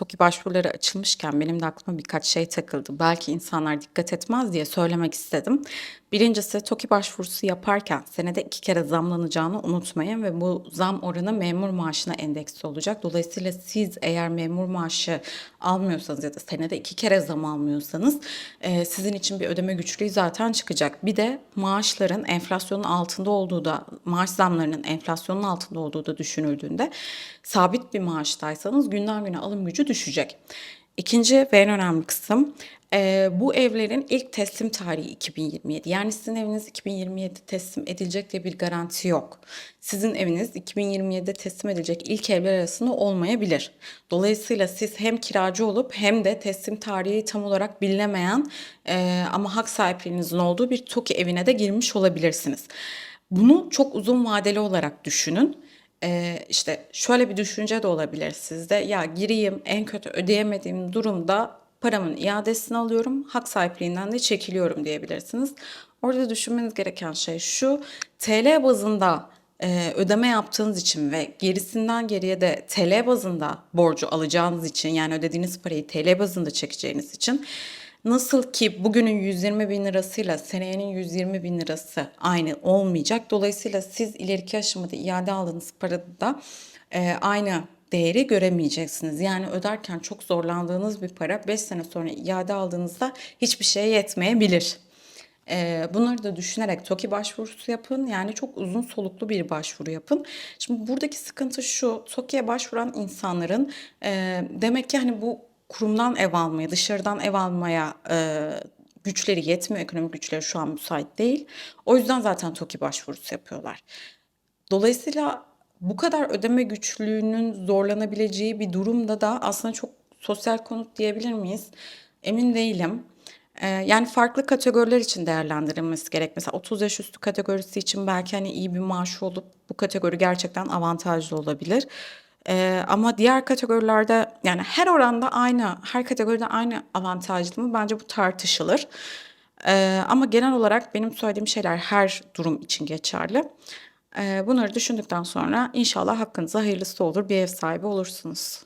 TOKİ başvuruları açılmışken benim de aklıma birkaç şey takıldı. Belki insanlar dikkat etmez diye söylemek istedim. Birincisi TOKİ başvurusu yaparken senede iki kere zamlanacağını unutmayın ve bu zam oranı memur maaşına endeksli olacak. Dolayısıyla siz eğer memur maaşı almıyorsanız ya da senede iki kere zam almıyorsanız e, sizin için bir ödeme güçlüğü zaten çıkacak. Bir de maaşların enflasyonun altında olduğu da maaş zamlarının enflasyonun altında olduğu da düşünüldüğünde sabit bir maaştaysanız günden güne alım gücü düşecek. İkinci ve en önemli kısım e, bu evlerin ilk teslim tarihi 2027. Yani sizin eviniz 2027 teslim edilecek diye bir garanti yok. Sizin eviniz 2027'de teslim edilecek ilk evler arasında olmayabilir. Dolayısıyla siz hem kiracı olup hem de teslim tarihi tam olarak bilinemeyen e, ama hak sahipliğinizin olduğu bir TOKİ evine de girmiş olabilirsiniz. Bunu çok uzun vadeli olarak düşünün. Ee, işte şöyle bir düşünce de olabilir sizde. Ya gireyim en kötü ödeyemediğim durumda paramın iadesini alıyorum. Hak sahipliğinden de çekiliyorum diyebilirsiniz. Orada düşünmeniz gereken şey şu. TL bazında e, ödeme yaptığınız için ve gerisinden geriye de TL bazında borcu alacağınız için yani ödediğiniz parayı TL bazında çekeceğiniz için Nasıl ki bugünün 120 bin lirasıyla seneyenin 120 bin lirası aynı olmayacak. Dolayısıyla siz ileriki aşamada iade aldığınız parada da e, aynı değeri göremeyeceksiniz. Yani öderken çok zorlandığınız bir para 5 sene sonra iade aldığınızda hiçbir şeye yetmeyebilir. E, bunları da düşünerek TOKİ başvurusu yapın. Yani çok uzun soluklu bir başvuru yapın. Şimdi buradaki sıkıntı şu. TOKİ'ye başvuran insanların e, demek ki hani bu kurumdan ev almaya, dışarıdan ev almaya e, güçleri yetmiyor. Ekonomik güçleri şu an müsait değil. O yüzden zaten TOKİ başvurusu yapıyorlar. Dolayısıyla bu kadar ödeme güçlüğünün zorlanabileceği bir durumda da aslında çok sosyal konut diyebilir miyiz? Emin değilim. Ee, yani farklı kategoriler için değerlendirilmesi gerek. Mesela 30 yaş üstü kategorisi için belki hani iyi bir maaş olup bu kategori gerçekten avantajlı olabilir. Ee, ama diğer kategorilerde yani her oranda aynı, her kategoride aynı avantajlı mı? Bence bu tartışılır. Ee, ama genel olarak benim söylediğim şeyler her durum için geçerli. Ee, bunları düşündükten sonra inşallah hakkınıza hayırlısı olur, bir ev sahibi olursunuz.